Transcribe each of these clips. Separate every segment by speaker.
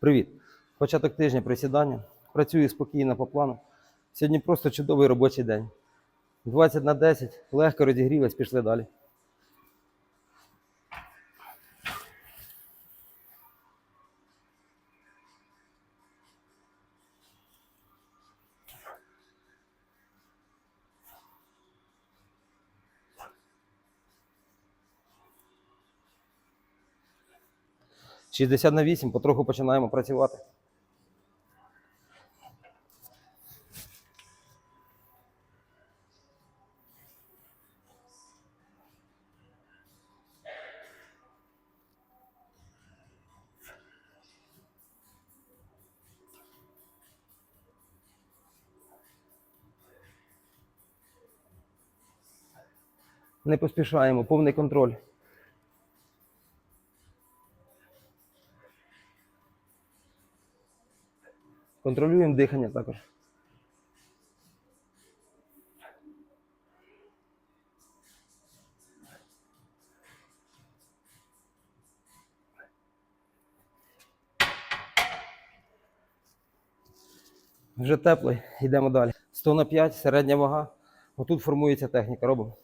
Speaker 1: Привіт! Початок тижня присідання. Працюю спокійно по плану. Сьогодні просто чудовий робочий день. 20 на 10, легко розігрілись, пішли далі. – 60 на 8, потроху починаємо працювати. Не поспішаємо, повний контроль. Контролюємо дихання також. Вже теплий, йдемо далі. 100 на 5, середня вага. Отут формується техніка, робимо.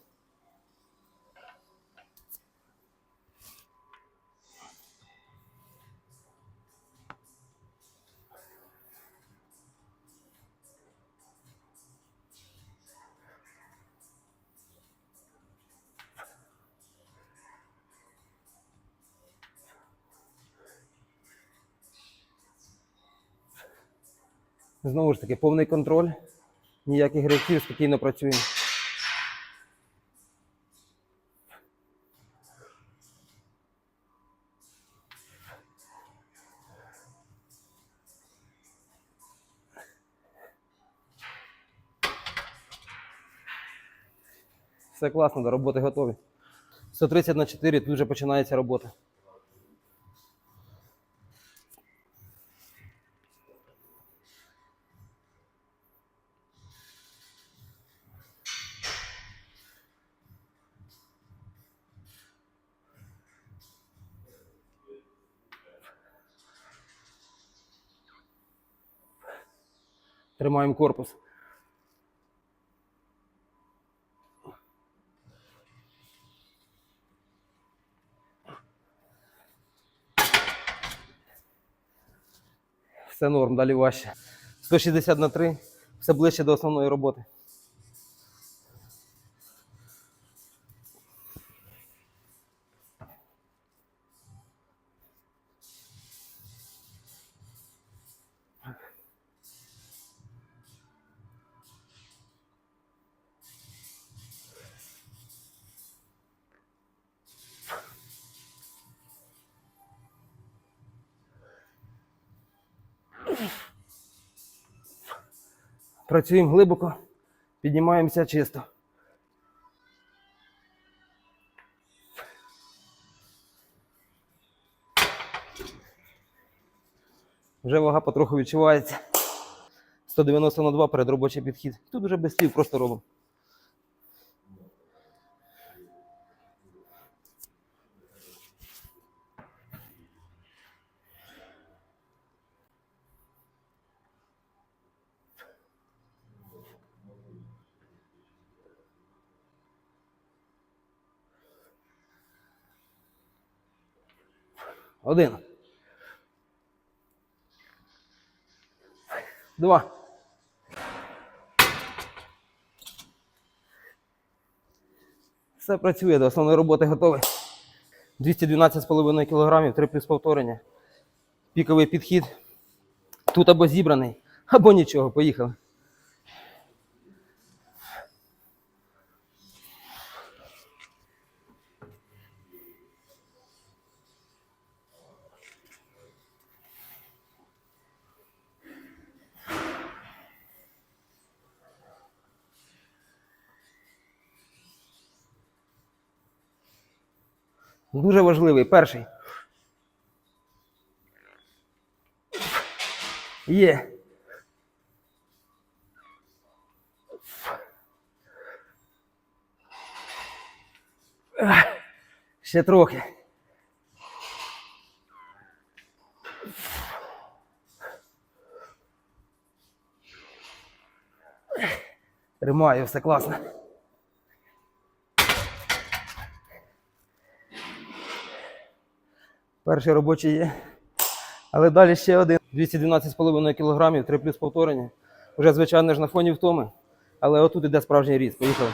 Speaker 1: Знову ж таки, повний контроль. Ніяких реакцій, спокійно працюємо. Все класно, до роботи готові. 130 на 4, тут вже починається робота. Тримаємо корпус. Все норм, далі важче. 160 на 3, все ближче до основної роботи. Працюємо глибоко, піднімаємося чисто. Вже вага потроху відчувається. 190 на 2 перед робочий підхід. Тут вже без слів просто робимо. Один. Два. Все працює, до основної роботи готове. 212,5 кг, 3 плюс повторення. Піковий підхід. Тут або зібраний, або нічого. Поїхали. Дуже важливий. Перший. Є. Ще трохи. Тримаю, все класно. Перший робочий є. Але далі ще один. 212,5 кг, 3 плюс повторення. Вже, звичайно ж, на фоні втоми. Але отут іде справжній ріст. Поїхали.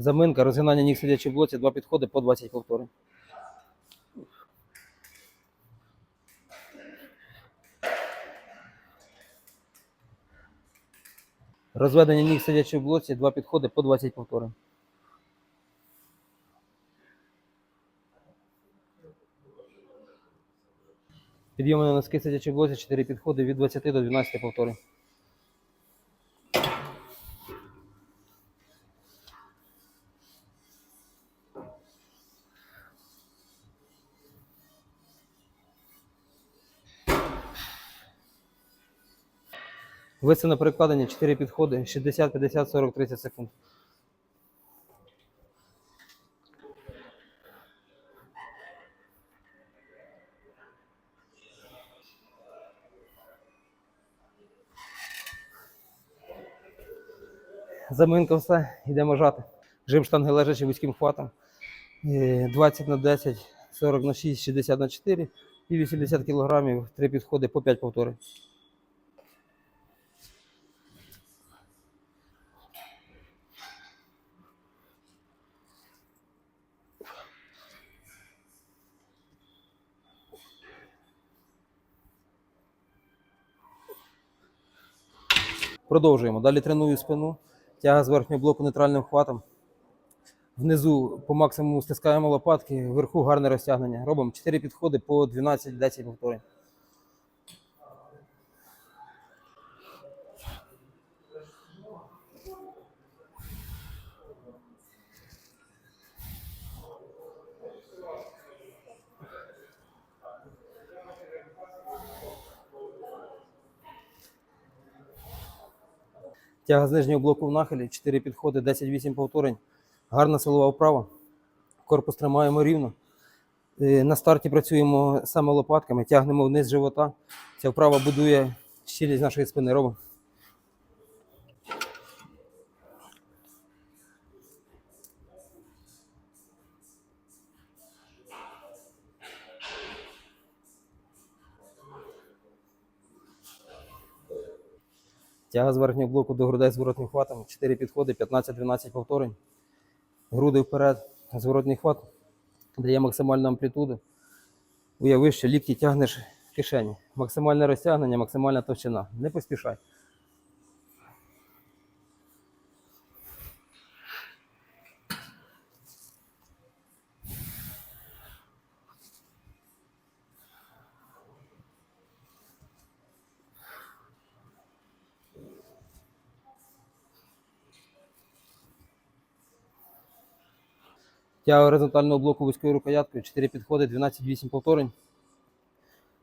Speaker 1: Заминка, розгинання ніг сидячи в блоці, два підходи по 20 повторень. Розведення ніг сидячи в блоці, два підходи по 20 повторень. Підйоми на носки сидячи в блоці, 4 підходи від 20 до 12 повторень. Виси на перекладення 4 підходи, 60, 50, 40, 30 секунд. Заминка все, йдемо жати. Жим штанги лежачи вузьким хватом. Е, 20 на 10, 40 на 6, 60 на 4 і 80 кг, 3 підходи по 5 повторень. Продовжуємо. Далі треную спину. Тяга з верхнього блоку нейтральним хватом. Внизу по максимуму стискаємо лопатки, вверху гарне розтягнення. Робимо 4 підходи по 12-10 повторень. Тяга з нижнього блоку в нахилі, 4 підходи, 10-8 повторень. Гарна силова вправа. Корпус тримаємо рівно. Е, На старті працюємо саме лопатками, тягнемо вниз живота. Ця вправа будує щілість нашої спини. Робимо. Тяга з верхнього блоку до грудей зворотним хватом. 4 підходи, 15-12 повторень. Груди вперед, зворотний хват. Дає максимальну амплітуду. Уяви, що лікті тягнеш в кишені. Максимальне розтягнення, максимальна товщина. Не поспішай. Тяга горизонтального блоку вузькою рукояткою, 4 підходи, 12-8 повторень.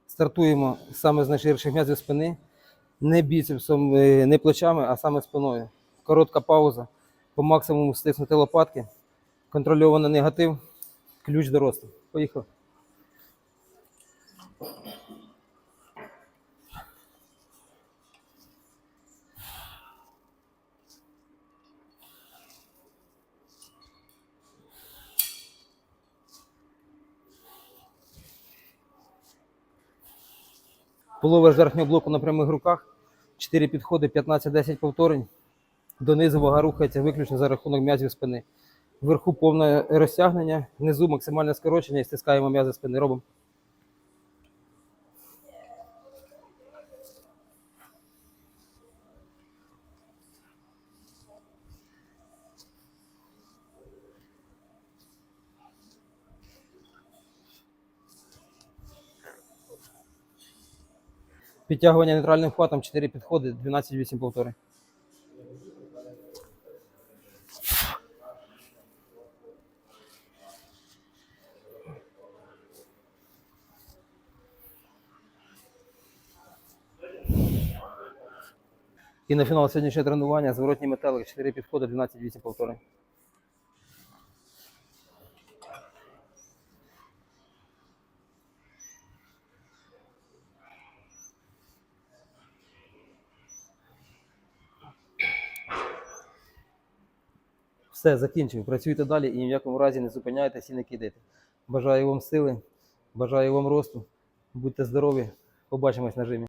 Speaker 1: Стартуємо саме з найширших м'язів спини, не біцепсом, е, не плечами, а саме спиною. Коротка пауза, по максимуму стиснути лопатки, контрольований негатив, ключ до росту. Поїхали. Полова з верхнього блоку на прямих руках. 4 підходи, 15-10 повторень. Донизу вага рухається виключно за рахунок м'язів спини. Вверху повне розтягнення, внизу максимальне скорочення і стискаємо м'язи спини. Робимо. Підтягування нейтральним хватом 4 підходи, 12-8 повторень. І на фінал сьогоднішнього тренування зворотній метелик, 4 підходи, 12-8 повторень. Все, закінчив. Працюйте далі і ні в якому разі не зупиняйтесь і не кидайте. Бажаю вам сили, бажаю вам росту. Будьте здорові. Побачимось на жимі.